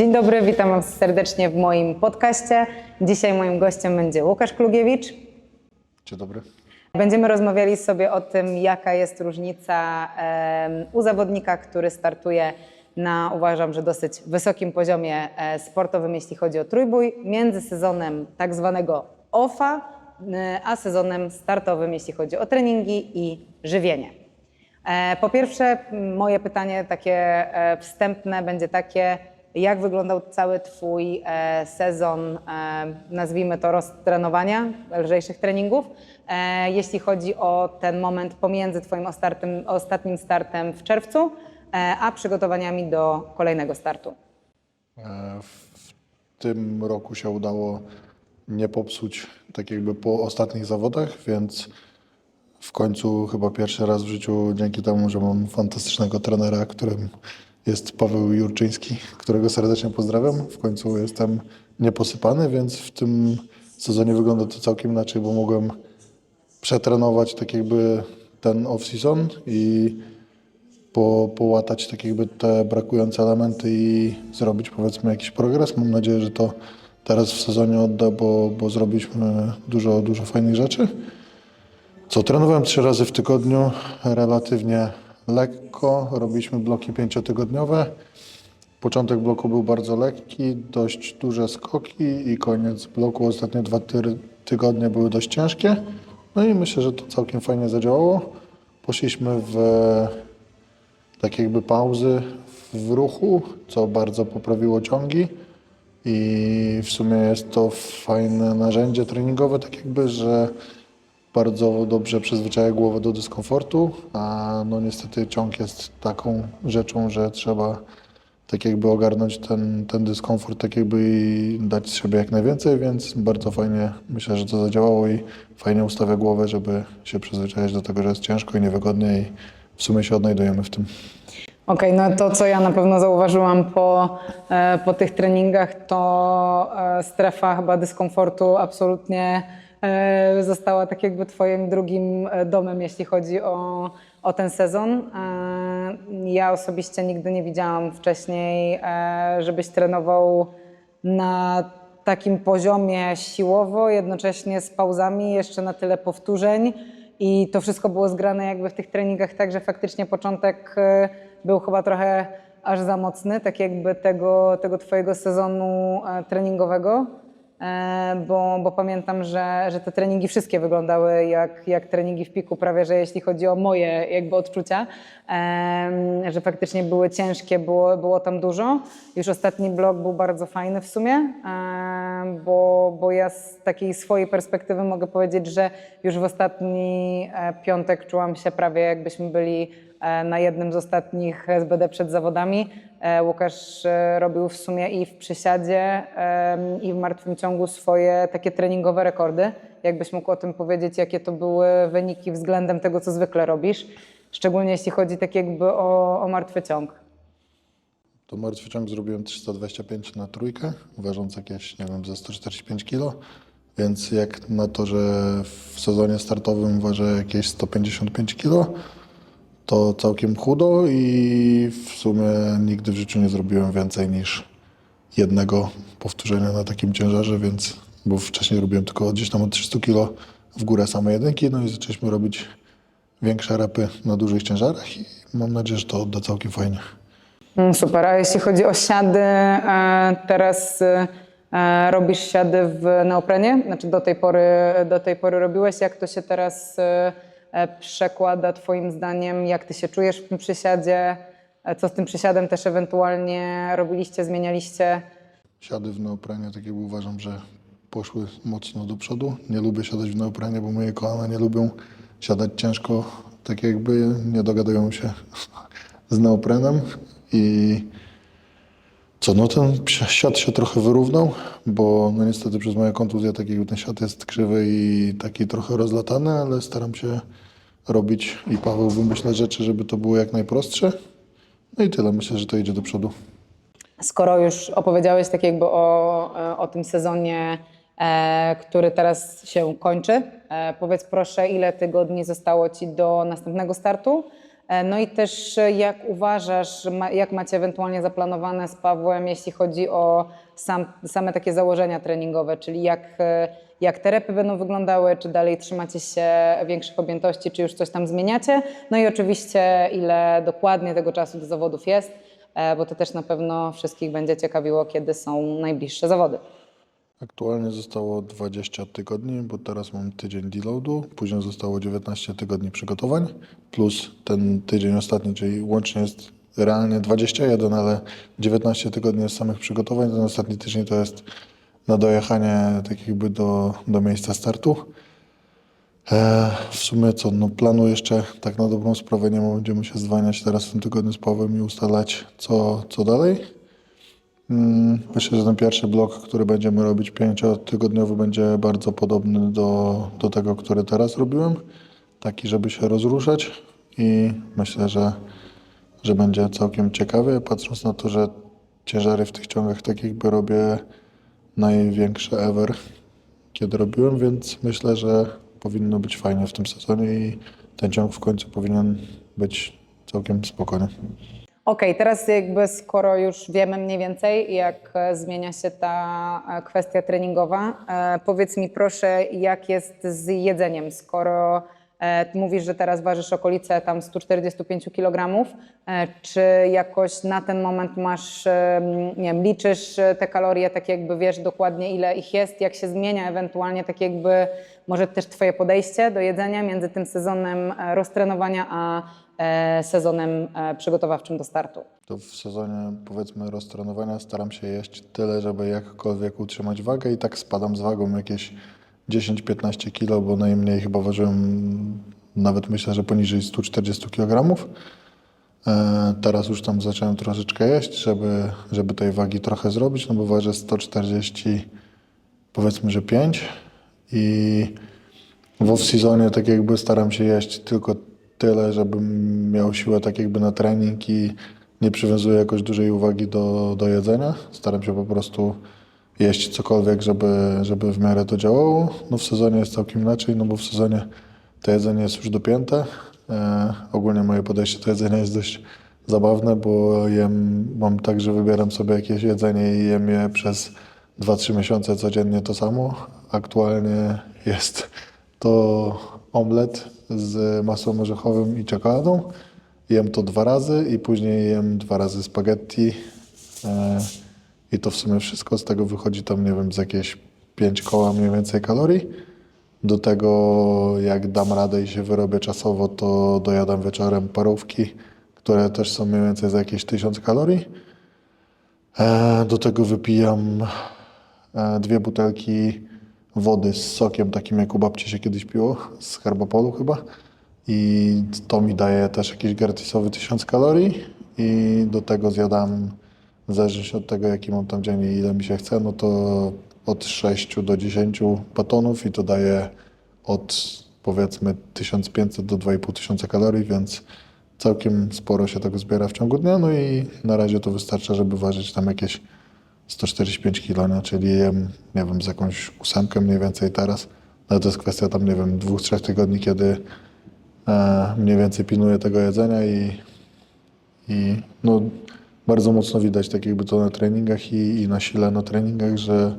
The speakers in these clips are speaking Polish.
Dzień dobry, witam Was serdecznie w moim podcaście. Dzisiaj moim gościem będzie Łukasz Klugiewicz. Dzień dobry. Będziemy rozmawiali sobie o tym, jaka jest różnica u zawodnika, który startuje na, uważam, że dosyć wysokim poziomie e, sportowym, jeśli chodzi o trójbój, między sezonem tak zwanego OFA, e, a sezonem startowym, jeśli chodzi o treningi i żywienie. E, Po pierwsze, moje pytanie takie wstępne będzie takie, jak wyglądał cały Twój e, sezon, e, nazwijmy to roztrenowania, lżejszych treningów, e, jeśli chodzi o ten moment pomiędzy Twoim ostatnim, ostatnim startem w czerwcu, a przygotowaniami do kolejnego startu? W tym roku się udało nie popsuć tak jakby po ostatnich zawodach, więc w końcu chyba pierwszy raz w życiu dzięki temu, że mam fantastycznego trenera, którym jest Paweł Jurczyński, którego serdecznie pozdrawiam. W końcu jestem nieposypany, więc w tym sezonie wygląda to całkiem inaczej, bo mogłem przetrenować tak jakby ten off-season i po, połatać tak jakby te brakujące elementy i zrobić powiedzmy jakiś progres. Mam nadzieję, że to teraz w sezonie odda, bo, bo zrobiliśmy dużo, dużo fajnych rzeczy. Co, trenowałem trzy razy w tygodniu, relatywnie lekko. Robiliśmy bloki pięciotygodniowe. Początek bloku był bardzo lekki, dość duże skoki i koniec bloku, ostatnie dwa ty- tygodnie były dość ciężkie. No i myślę, że to całkiem fajnie zadziałało. Poszliśmy w tak jakby pauzy w ruchu, co bardzo poprawiło ciągi i w sumie jest to fajne narzędzie treningowe, tak jakby, że bardzo dobrze przyzwyczaja głowę do dyskomfortu, a no niestety ciąg jest taką rzeczą, że trzeba tak jakby ogarnąć ten, ten dyskomfort, tak jakby i dać z siebie jak najwięcej, więc bardzo fajnie myślę, że to zadziałało i fajnie ustawia głowę, żeby się przyzwyczaić do tego, że jest ciężko i niewygodnie i w sumie się odnajdujemy w tym. Okej, no to co ja na pewno zauważyłam po, e, po tych treningach, to e, strefa chyba dyskomfortu absolutnie została tak jakby twoim drugim e, domem, jeśli chodzi o, o ten sezon. E, Ja osobiście nigdy nie widziałam wcześniej, e, żebyś trenował na takim poziomie siłowo, jednocześnie z pauzami, jeszcze na tyle powtórzeń. I to wszystko było zgrane jakby w tych treningach tak, że faktycznie początek e, był chyba trochę aż za mocny, tak jakby tego, tego twojego sezonu e, treningowego. E, Bo, bo pamiętam, że, że te treningi wszystkie wyglądały jak, jak treningi w piku, prawie że jeśli chodzi o moje jakby odczucia, em, że faktycznie były ciężkie, było, było tam dużo. Już ostatni blok był bardzo fajny w sumie, em, bo, bo ja z takiej swojej perspektywy mogę powiedzieć, że już w ostatni e, piątek czułam się prawie jakbyśmy byli e, na jednym z ostatnich SBD przed zawodami. E, Łukasz e, robił w sumie i w przysiadzie, i w martwym ciągu swoje takie treningowe rekordy. Jakbyś mógł o tym powiedzieć, jakie to były wyniki względem tego, co zwykle robisz, szczególnie jeśli chodzi tak jakby o, o martwy ciąg. To martwy ciąg zrobiłem 325 na trójkę, ważąc jakieś, nie wiem, ze 145 kg. Więc jak na to, że w sezonie startowym ważę jakieś 155 kg, to całkiem chudo i w sumie nigdy w życiu nie zrobiłem więcej niż jednego powtórzenia na takim ciężarze, więc bo wcześniej robiłem tylko gdzieś tam od 300 kg w górę same jedynki, no i zaczęliśmy robić większe repy na dużych ciężarach i mam nadzieję, że to odda całkiem fajnie. Mm, Super, a jeśli chodzi o siady, e, teraz e, robisz siady w neoprenie? Znaczy do tej pory, do tej pory robiłeś. Jak to się teraz e, e, przekłada twoim zdaniem? Jak ty się czujesz w tym przysiadzie? E, Co z tym przysiadem też ewentualnie robiliście, zmienialiście? Siady w neoprenie, tak jakby uważam, że poszły mocno do przodu. Nie lubię siadać w neoprenie, bo moje kolana nie lubią siadać ciężko, tak jakby nie dogadują się z neoprenem i co, no ten siad się trochę wyrównał, bo no niestety przez moją kontuzję tak jakby ten siad jest krzywy i taki trochę rozlatany, ale staram się robić i Paweł wymyśla rzeczy, żeby to było jak najprostsze. No i tyle, myślę, że to idzie do przodu. Skoro już opowiedziałeś tak jakby o, e, o tym sezonie, e, który teraz się kończy, e, powiedz proszę, ile tygodni zostało Ci do następnego startu No i też e, jak uważasz, jak macie ewentualnie zaplanowane z Pawłem, jeśli chodzi o sam, same takie założenia treningowe, czyli jak, e, jak te repy będą wyglądały, czy dalej trzymacie się większych objętości, czy już coś tam zmieniacie? No i oczywiście ile dokładnie tego czasu do zawodów jest, e, bo to też na pewno wszystkich będzie ciekawiło, kiedy są najbliższe zawody. Aktualnie zostało 20 tygodni, bo teraz mam tydzień deloadu, później zostało 19 tygodni przygotowań, plus ten tydzień ostatni, czyli łącznie jest realnie 21, ale 19 tygodni jest samych przygotowań, ten ostatni tydzień to jest na dojechanie tak jakby do, do miejsca startu. E, w sumie co, no planu jeszcze tak na dobrą sprawę nie ma, będziemy się zwaniać teraz w tym tygodniu z Pawłem i ustalać co, co dalej. Mm, Myślę, że ten pierwszy blok, który będziemy robić pięciotygodniowy, będzie bardzo podobny do, do tego, który teraz robiłem. Taki, żeby się rozruszać i myślę, że, że będzie całkiem ciekawie, patrząc na to, że ciężary w tych ciągach tak jakby robię największe ever, kiedy robiłem, więc myślę, że powinno być fajnie w tym sezonie i ten ciąg w końcu powinien być całkiem spokojny. Okej, teraz jakby skoro już wiemy mniej więcej, jak e, zmienia się ta e, kwestia treningowa, e, powiedz mi proszę, jak jest z jedzeniem, skoro mówisz, że teraz ważysz okolice tam 145 kg, czy jakoś na ten moment masz, nie wiem, liczysz te kalorie, tak jakby wiesz dokładnie ile ich jest, jak się zmienia ewentualnie tak jakby może też twoje podejście do jedzenia między tym sezonem roztrenowania a sezonem e, przygotowawczym do startu. To w sezonie powiedzmy roztrenowania staram się jeść tyle, żeby jakkolwiek utrzymać wagę i tak spadam z wagą jakieś 10-15 kg, bo najmniej chyba ważyłem nawet myślę, że poniżej 140 kg. E, Teraz już tam zacząłem troszeczkę jeść, żeby, żeby tej wagi trochę zrobić, no bo ważę 140 powiedzmy, że 5 i w off-seasonie tak jakby staram się jeść tylko tyle, żebym miał siłę tak jakby na trening i nie przywiązuję jakoś dużej uwagi do, do jedzenia. Staram się po prostu jeść cokolwiek, żeby, żeby w miarę to działało. No w sezonie jest całkiem inaczej, no bo w sezonie to jedzenie jest już dopięte. E, ogólnie moje podejście do jedzenia jest dość zabawne, bo jem, mam tak, że wybieram sobie jakieś jedzenie i jem je przez 2-3 miesiące codziennie to samo. Aktualnie jest to omlet z masłem orzechowym i czekoladą. Jem to dwa razy i później jem dwa razy spaghetti. E, I to w sumie wszystko. Z tego wychodzi tam, nie wiem, z jakieś 5 koła mniej więcej kalorii. Do tego, jak dam radę i się wyrobię czasowo, to dojadam wieczorem parówki, które też są mniej więcej za jakieś 1000 kalorii. E, Do tego wypijam e, dwie butelki wody z sokiem, takim jak u babci się kiedyś piło, z Herbapolu chyba. I to mi daje też jakiś gratisowy 1000 kalorii. I do tego zjadam, w zależności od tego, jaki mam tam dzień i ile mi się chce, no to od 6 do 10 batonów i to daje od powiedzmy 1500 do 2500 kalorii, więc całkiem sporo się tego zbiera w ciągu dnia. No i na razie to wystarcza, żeby ważyć tam jakieś 145 kg, czyli jem, nie wiem, z jakąś ósemkę mniej więcej teraz. Ale to jest kwestia tam, nie wiem, dwóch, trzech tygodni, kiedy e, mniej więcej pilnuję tego jedzenia i, i no, bardzo mocno widać tak jakby to na treningach i, i na sile na treningach, że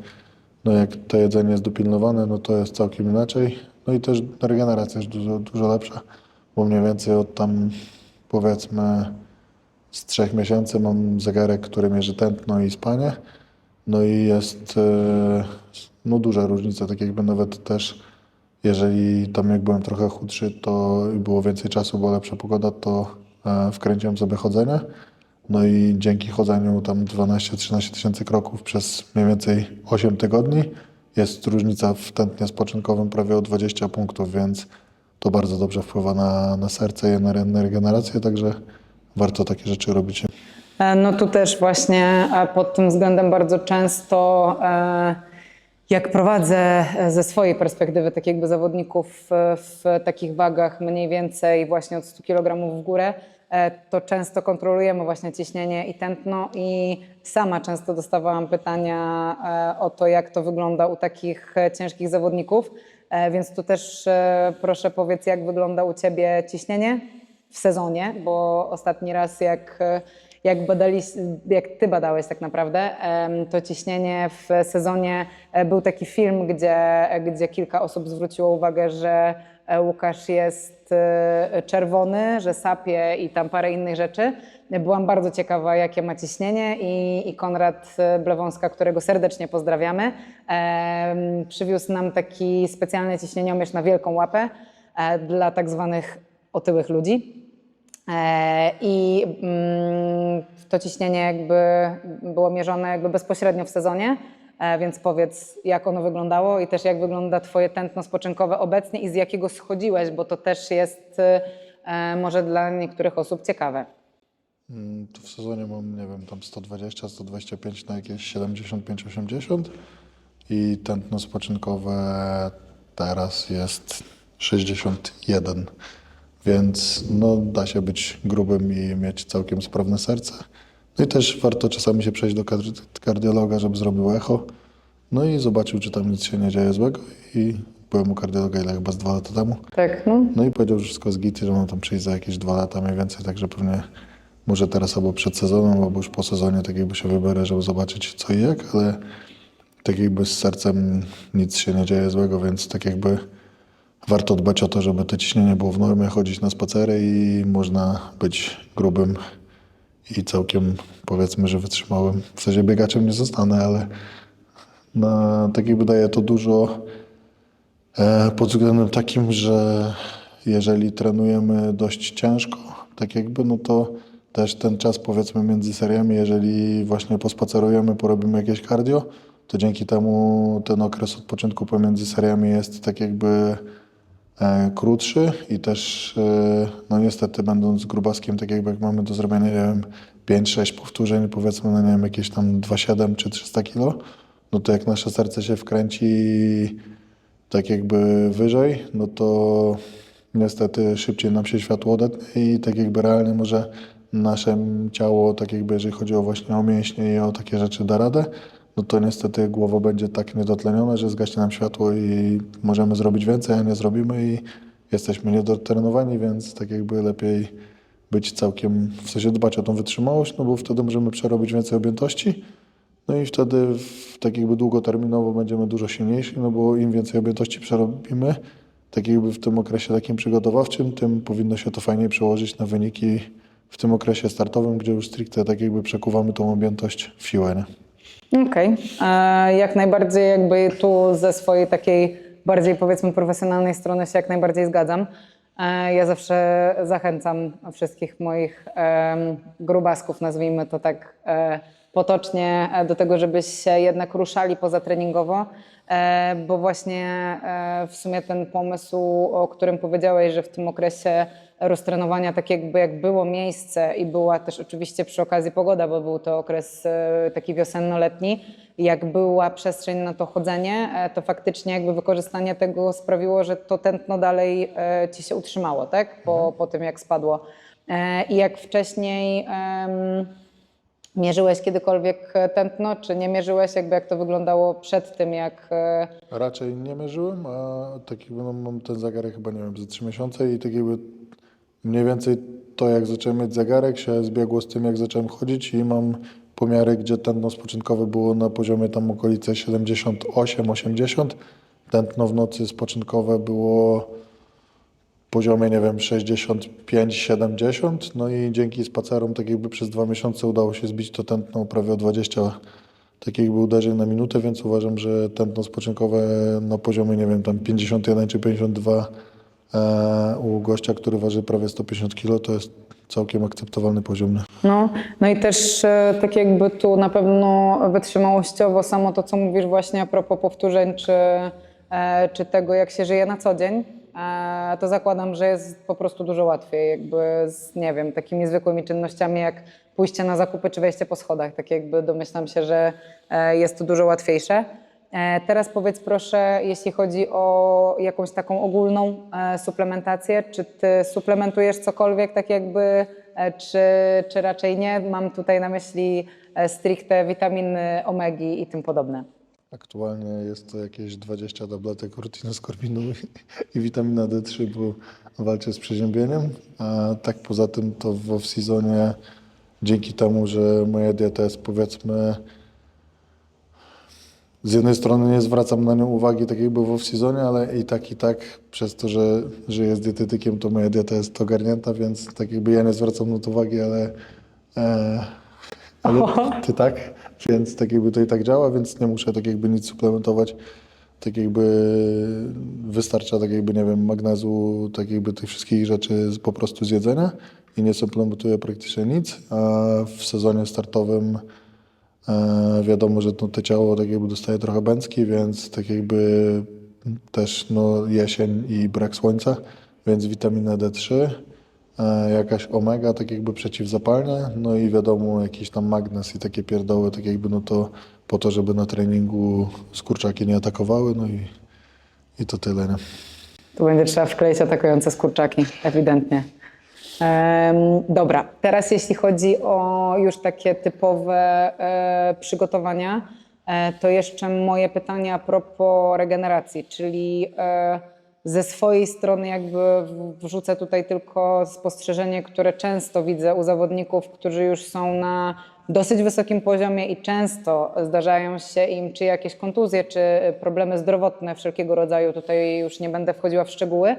no jak to jedzenie jest dopilnowane, no to jest całkiem inaczej. No i też regeneracja jest dużo, dużo lepsza, bo mniej więcej od tam powiedzmy z trzech miesięcy mam zegarek, który mierzy tętno i spanie. No i jest e, no, duża różnica, tak jakby nawet też jeżeli tam jak byłem trochę chudszy, to było więcej czasu, była lepsza pogoda, to e, wkręciłem sobie chodzenie. No i dzięki chodzeniu tam 12-13 tysięcy kroków przez mniej więcej 8 tygodni jest różnica w tętnie spoczynkowym prawie o 20 punktów, więc to bardzo dobrze wpływa na, na serce i na regenerację, także warto takie rzeczy robić. E, No tu też właśnie e, pod tym względem bardzo często, e, jak prowadzę ze swojej perspektywy tak jakby zawodników w takich wagach mniej więcej właśnie od 100 kg w górę, to często kontrolujemy właśnie ciśnienie i tętno i sama często dostawałam pytania o to, jak to wygląda u takich ciężkich zawodników, więc tu też proszę powiedz, jak wygląda u Ciebie ciśnienie? w sezonie, bo ostatni raz jak, jak, badali, jak ty badałeś tak naprawdę, to ciśnienie w sezonie e, był taki film, gdzie, gdzie kilka osób zwróciło uwagę, że e, Łukasz jest e, czerwony, że sapie i tam parę innych rzeczy. Byłam bardzo ciekawa, jakie ma ciśnienie i, i Konrad e, Blewąska, którego serdecznie pozdrawiamy, em, przywiózł nam taki specjalny ciśnieniomierz na wielką łapę e, dla tak zwanych otyłych ludzi. E, I mm, to ciśnienie jakby było mierzone jakby bezpośrednio w sezonie, e, więc powiedz, jak ono wyglądało i też jak wygląda Twoje tętno spoczynkowe obecnie i z jakiego schodziłeś, bo to też jest e, może dla niektórych osób ciekawe. Mm, w sezonie mam, nie wiem, tam 120, 125 na jakieś 75-80 i tętno spoczynkowe teraz jest 61, więc no, da się być grubym i mieć całkiem sprawne serce. No i też warto czasami się przejść do kard- kardiologa, żeby zrobił echo, no i zobaczył, czy tam nic się nie dzieje złego i byłem u kardiologa ile chyba z dwa lata temu. Tak, no. No i powiedział, że wszystko jest git, że mam tam przyjść za jakieś dwa lata mniej więcej, także pewnie może teraz albo przed sezonem, albo już po sezonie tak jakby się wybiorę, żeby zobaczyć co i jak, ale tak jakby z sercem nic się nie dzieje złego, więc tak jakby warto dbać o to, żeby to ciśnienie było w normie, chodzić na spacery i można być grubym i całkiem powiedzmy, że wytrzymałym. W sensie biegaczem nie zostanę, ale na, tak jakby daje to dużo E, Pod względem takim, że jeżeli trenujemy dość ciężko, tak jakby, no to też ten czas powiedzmy między seriami, jeżeli właśnie pospacerujemy, porobimy jakieś cardio, to dzięki temu ten okres odpoczynku pomiędzy seriami jest tak jakby krótszy i też e, no niestety będąc grubaskiem, tak jakby jak mamy do zrobienia, nie wiem, 5-6 powtórzeń, powiedzmy, no nie wiem, jakieś tam 2,7 czy 300 kilo, no to jak nasze serce się wkręci tak jakby wyżej, no to niestety szybciej nam się światło odetnie i tak jakby realnie może nasze ciało, tak jakby jeżeli chodzi o właśnie o mięśnie i o takie rzeczy da radę, no to niestety głowa będzie tak niedotleniona, że zgaśnie nam światło i możemy zrobić więcej, a nie zrobimy i jesteśmy niedotrenowani, więc tak jakby lepiej być całkiem, w sensie dbać o tą wytrzymałość, no bo wtedy możemy przerobić więcej objętości, no i wtedy w, tak jakby długoterminowo będziemy dużo silniejsi, no bo im więcej objętości przerobimy, tak jakby w tym okresie takim przygotowawczym, tym powinno się to fajniej przełożyć na wyniki w tym okresie startowym, gdzie już stricte tak jakby przekuwamy tą objętość w siłę, nie? Okej. E, Jak najbardziej jakby tu ze swojej takiej bardziej powiedzmy profesjonalnej strony się jak najbardziej zgadzam. E, Ja zawsze zachęcam wszystkich moich grubasków, nazwijmy to tak e, potocznie, e, do tego, żebyście jednak ruszali pozatreningowo, e, bo właśnie e, w sumie ten pomysł, o którym powiedziałeś, że w tym okresie roztrenowania, tak jakby jak było miejsce i była też oczywiście przy okazji pogoda, bo był to okres e, taki wiosenno-letni, jak była przestrzeń na to chodzenie, e, to faktycznie jakby wykorzystanie tego sprawiło, że to tętno dalej e, ci się utrzymało, tak? Po, po tym jak spadło. E, I jak wcześniej em, mierzyłeś kiedykolwiek tętno, czy nie mierzyłeś, jakby jak to wyglądało przed tym, jak e, Raczej nie mierzyłem, a tak jakby no, mam ten zegarek chyba, nie wiem, ze 3 miesiące i tak jakby mniej więcej to, jak zacząłem mieć zegarek, się zbiegło z tym, jak zacząłem chodzić i mam pomiary, gdzie tętno spoczynkowe było na poziomie tam okolice 78-80, tętno w nocy spoczynkowe było poziomie, nie wiem, 65-70, no i dzięki spacerom tak jakby przez dwa miesiące udało się zbić to tętno prawie o 20 tak jakby uderzeń na minutę, więc uważam, że tętno spoczynkowe na poziomie, nie wiem, tam 51 czy 52 e, u gościa, który waży prawie 150 kg, to jest całkiem akceptowalny poziom. No, no i też e, tak jakby tu na pewno wytrzymałościowo samo to, co mówisz właśnie a propos powtórzeń, czy, e, czy tego, jak się żyje na co dzień, to zakładam, że jest po prostu dużo łatwiej, jakby z, nie wiem, takimi zwykłymi czynnościami, jak pójście na zakupy, czy wejście po schodach, tak jakby domyślam się, że e, jest to dużo łatwiejsze. E, Teraz powiedz proszę, jeśli chodzi o jakąś taką ogólną e, suplementację, czy ty suplementujesz cokolwiek tak jakby, czy, czy raczej nie? Mam tutaj na myśli stricte witaminy, omegi i tym podobne. Aktualnie jest to jakieś 20 tabletek rutinoskorbinu i witamina D3, bo walczę z przeziębieniem. A tak poza tym to w off-seasonie dzięki temu, że moja dieta jest powiedzmy z jednej strony nie zwracam na nią uwagi tak jakby w off-seasonie, ale i tak i tak przez to, że żyję z dietetykiem, to moja dieta jest ogarnięta, więc tak jakby ja nie zwracam na to uwagi, ale, e, ale ty tak, więc tak jakby to i tak działa, więc nie muszę tak jakby nic suplementować. Tak jakby wystarcza tak jakby, nie wiem, magnezu, tak jakby tych wszystkich rzeczy po prostu z jedzenia i nie suplementuję praktycznie nic, a w sezonie startowym E, wiadomo, że no, to ciało tak jakby dostaje trochę bęcki, więc tak jakby też no, jesień i brak słońca, więc witamina D3, e, jakaś omega, tak jakby przeciwzapalne, no i wiadomo jakiś tam magnez i takie pierdoły, tak jakby no to po to, żeby na treningu skurczaki nie atakowały, no i, i to tyle, nie? Tu będzie trzeba wkleić atakujące skurczaki, ewidentnie. Em, dobra, teraz jeśli chodzi o już takie typowe e, przygotowania, e, to jeszcze moje pytanie a propos regeneracji, czyli e, ze swojej strony jakby wrzucę tutaj tylko spostrzeżenie, które często widzę u zawodników, którzy już są na dosyć wysokim poziomie i często zdarzają się im czy jakieś kontuzje, czy problemy zdrowotne wszelkiego rodzaju, tutaj już nie będę wchodziła w szczegóły,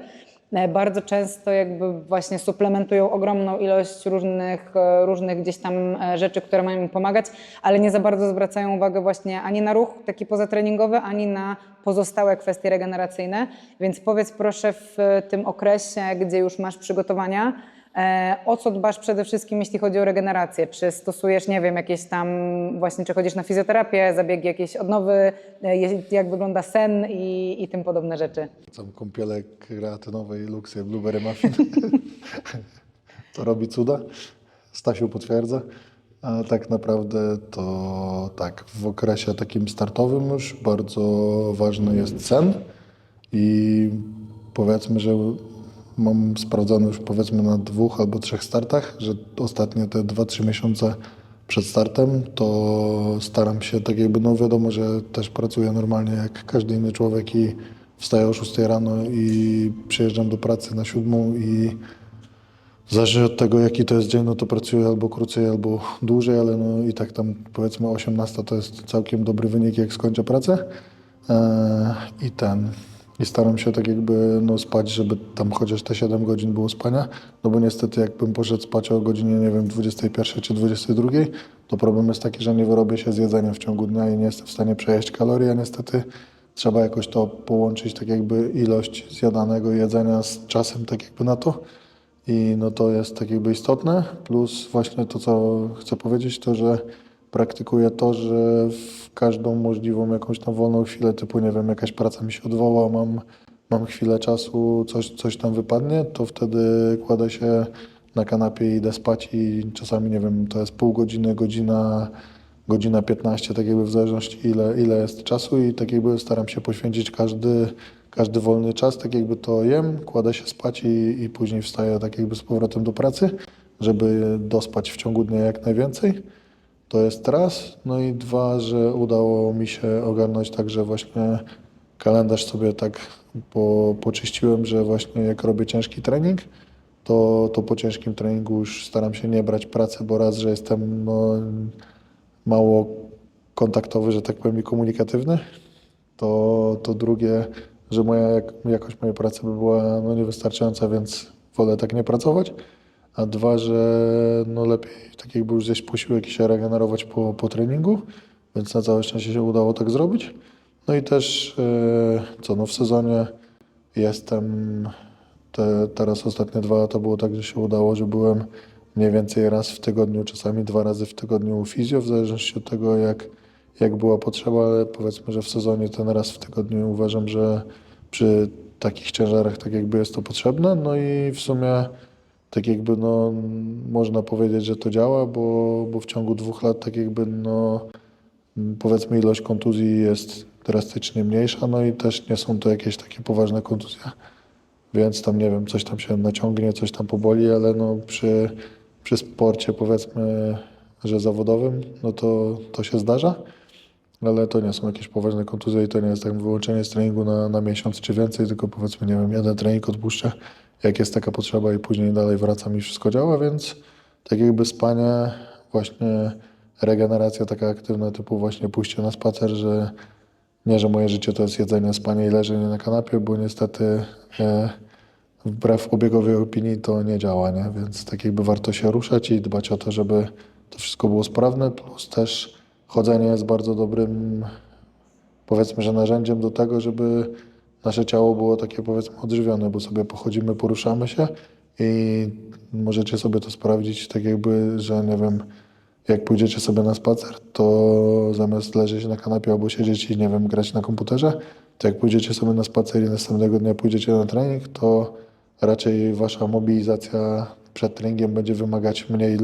bardzo często jakby właśnie suplementują ogromną ilość różnych, e, różnych gdzieś tam e, rzeczy, które mają im pomagać, ale nie za bardzo zwracają uwagę właśnie ani na ruch taki pozatreningowy, ani na pozostałe kwestie regeneracyjne. Więc powiedz proszę w tym okresie, gdzie już masz przygotowania, E, O co dbasz przede wszystkim, jeśli chodzi o regenerację? Czy stosujesz, nie wiem, jakieś tam, właśnie, czy chodzisz na fizjoterapię, zabiegi jakieś odnowy, e, jak wygląda sen i, i tym podobne rzeczy? Tam kąpiele kreatynowe i luksy, blueberry muffin. to robi cuda. Stasiu potwierdza. A tak naprawdę to tak, w okresie takim startowym już bardzo ważny jest sen i powiedzmy, że mam sprawdzone już powiedzmy na dwóch albo trzech startach, że ostatnie te 2-3 miesiące przed startem to staram się tak jakby, no wiadomo, że też pracuję normalnie jak każdy inny człowiek i wstaję o 6 rano i przyjeżdżam do pracy na siódmą i Zależy od tego, jaki to jest dzień, no to pracuję albo krócej, albo dłużej, ale no i tak tam powiedzmy 18 to jest całkiem dobry wynik, jak skończę pracę. Eee, I ten. I staram się tak jakby no, spać, żeby tam chociaż te 7 godzin było spania, no bo niestety jakbym poszedł spać o godzinie, nie wiem, 21 czy 22, to problem jest taki, że nie wyrobię się z jedzeniem w ciągu dnia i nie jestem w stanie przejeść kalorii, a niestety trzeba jakoś to połączyć, tak jakby ilość zjadanego jedzenia z czasem tak jakby na to. I no to jest tak jakby istotne, plus właśnie to, co chcę powiedzieć, to, że praktykuję to, że w każdą możliwą jakąś tam wolną chwilę, typu nie wiem, jakaś praca mi się odwoła, mam, mam chwilę czasu, coś, coś tam wypadnie, to wtedy kładę się na kanapie i idę spać i czasami, nie wiem, to jest pół godziny, godzina, godzina 15, tak jakby w zależności ile, ile jest czasu i tak jakby staram się poświęcić każdy, każdy wolny czas, tak jakby to jem, kładę się spać i, i później wstaję tak jakby z powrotem do pracy, żeby dospać w ciągu dnia jak najwięcej. To jest raz. No i dwa, że udało mi się ogarnąć tak, że właśnie kalendarz sobie tak po, poczyściłem, że właśnie jak robię ciężki trening, to, to po ciężkim treningu już staram się nie brać pracy, bo raz, że jestem no, mało kontaktowy, że tak powiem, i komunikatywny, to, to drugie, że moja jak, jakość mojej pracy by była no, niewystarczająca, więc wolę tak nie pracować. A dwa, że no lepiej tak jakby już zjeść posiłek i się regenerować po, po treningu, więc na całe szczęście się udało tak zrobić. No i też e, co, no w sezonie jestem, te, teraz ostatnie dwa lata było tak, że się udało, że byłem mniej więcej raz w tygodniu, czasami dwa razy w tygodniu fizjo, w zależności od tego jak, jak była potrzeba, ale powiedzmy, że w sezonie ten raz w tygodniu uważam, że przy takich ciężarach tak jakby jest to potrzebne. No i w sumie tak jakby no, można powiedzieć, że to działa, bo, bo w ciągu dwóch lat tak jakby no, powiedzmy ilość kontuzji jest drastycznie mniejsza, no i też nie są to jakieś takie poważne kontuzje. Więc tam nie wiem, coś tam się naciągnie, coś tam poboli, ale no przy, przy sporcie powiedzmy, że zawodowym, no to, to się zdarza. ale to nie są jakieś poważne kontuzje i to nie jest tak wyłączenie z treningu na, na miesiąc czy więcej, tylko powiedzmy, nie wiem, jeden trening odpuszczę, jak jest taka potrzeba i później dalej wracam i wszystko działa, więc tak jakby spanie, właśnie regeneracja taka aktywna, typu właśnie pójście na spacer, że nie, że moje życie to jest jedzenie, spanie i leżenie na kanapie, bo niestety e, wbrew obiegowej opinii to nie działa, nie? Więc tak jakby warto się ruszać i dbać o to, żeby to wszystko było sprawne, plus też chodzenie jest bardzo dobrym, powiedzmy, że narzędziem do tego, żeby nasze ciało było takie powiedzmy odżywione, bo sobie pochodzimy, poruszamy się i możecie sobie to sprawdzić tak jakby, że nie wiem, jak pójdziecie sobie na spacer, to zamiast leżeć na kanapie albo siedzieć i nie wiem, grać na komputerze, to jak pójdziecie sobie na spacer i następnego dnia pójdziecie na trening, to raczej wasza mobilizacja przed treningiem będzie wymagać mniej,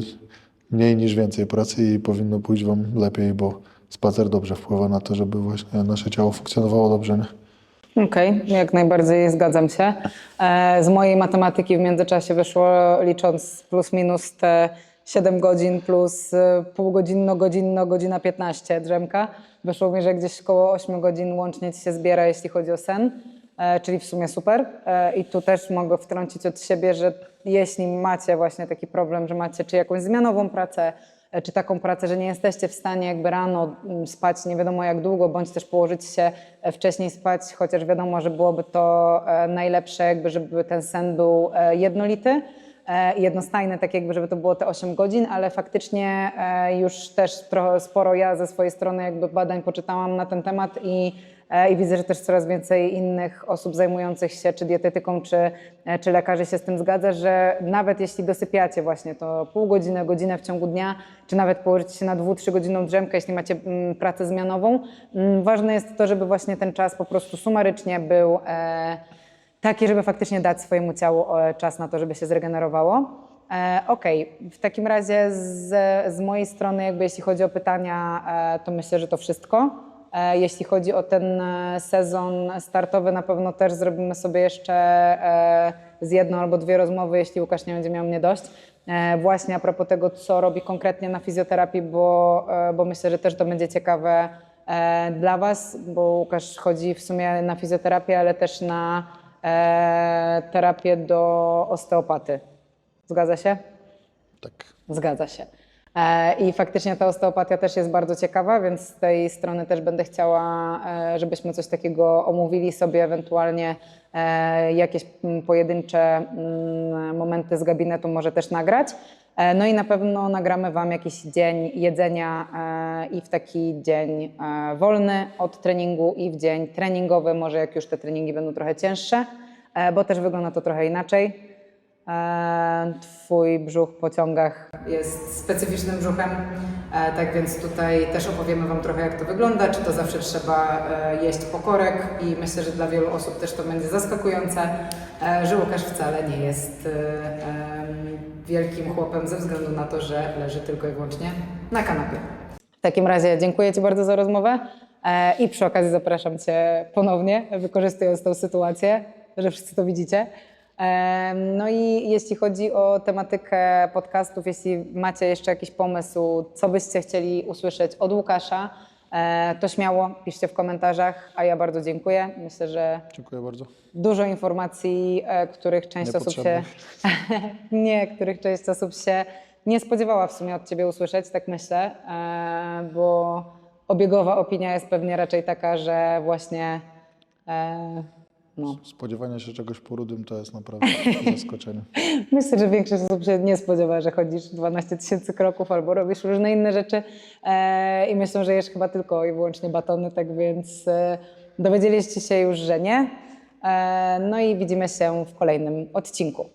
mniej niż więcej pracy i powinno pójść wam lepiej, bo spacer dobrze wpływa na to, żeby właśnie nasze ciało funkcjonowało dobrze. Nie? Okej, jak najbardziej zgadzam się. E, Z mojej matematyki w międzyczasie wyszło, licząc plus minus te 7 godzin plus e, półgodzinno, godzinno, godzina 15 drzemka, wyszło mi, że gdzieś około 8 godzin łącznie ci się zbiera, jeśli chodzi o sen, e, czyli w sumie super. I tu też mogę wtrącić od siebie, że jeśli macie właśnie taki problem, że macie czy jakąś zmianową pracę, czy taką pracę, że nie jesteście w stanie jakby rano mm, spać nie wiadomo jak długo, bądź też położyć się e, wcześniej spać, chociaż wiadomo, że byłoby to e, najlepsze, jakby żeby ten sen był e, jednolity e, jednostajny, tak jakby żeby to było te 8 godzin, ale faktycznie e, już też sporo ja ze swojej strony jakby badań poczytałam na ten temat i E, I widzę, że też coraz więcej innych osób zajmujących się czy dietetyką, czy, e, czy lekarzy się z tym zgadza, że nawet jeśli dosypiacie właśnie to pół godziny, godzinę w ciągu dnia, czy nawet położycie się na dwu, trzy godzinną drzemkę, jeśli macie mm, pracę zmianową, mm, ważne jest to, żeby właśnie ten czas po prostu sumarycznie był e, taki, żeby faktycznie dać swojemu ciału e, czas na to, żeby się zregenerowało. E, Okej, w takim razie z, z mojej strony, jakby jeśli chodzi o pytania, e, to myślę, że to wszystko. E, Jeśli chodzi o ten e, sezon startowy, na pewno też zrobimy sobie jeszcze e, z jedną albo dwie rozmowy, jeśli Łukasz nie będzie miał mnie dość. Właśnie a propos tego, co robi konkretnie na fizjoterapii, bo, bo myślę, że też to będzie ciekawe dla Was, bo Łukasz chodzi w sumie na fizjoterapię, ale też na terapię do osteopaty. Zgadza się? Tak. Zgadza się. E, I faktycznie ta osteopatia też jest bardzo ciekawa, więc z tej strony też będę chciała, e, żebyśmy coś takiego omówili sobie, ewentualnie e, jakieś mm, pojedyncze mm, momenty z gabinetu może też nagrać. No i na pewno nagramy Wam jakiś dzień jedzenia i w taki dzień wolny od treningu i w dzień treningowy, może jak już te treningi będą trochę cięższe, bo też wygląda to trochę inaczej. E, Twój brzuch po ciągach jest specyficznym brzuchem, e, tak więc tutaj też opowiemy Wam trochę jak to wygląda, czy to zawsze trzeba e, jeść pokorek i myślę, że dla wielu osób też to będzie zaskakujące, że Łukasz wcale nie jest wielkim chłopem ze względu na to, że leży tylko i wyłącznie na kanapie. W takim razie dziękuję Ci bardzo za rozmowę i przy okazji zapraszam Cię ponownie, wykorzystując tą sytuację, że wszyscy to widzicie. No i jeśli chodzi o tematykę podcastów, jeśli macie jeszcze jakiś pomysł, co byście chcieli usłyszeć od Łukasza, e, to śmiało piszcie w komentarzach, a ja bardzo dziękuję. Myślę, że Dziękuję bardzo. dużo informacji, e, których część osób się nie, których część osób się nie spodziewała w sumie od ciebie usłyszeć, tak myślę, e, bo obiegowa opinia jest pewnie raczej taka, że właśnie no, Spodziewanie się czegoś po rudym to jest naprawdę zaskoczenie. Myślę, że większość osób się nie spodziewa, że chodzisz 12 tysięcy kroków albo robisz różne inne rzeczy e, i myślą, że jesz chyba tylko i wyłącznie batony, tak więc e, dowiedzieliście się już, że nie. E, no i widzimy się w kolejnym odcinku.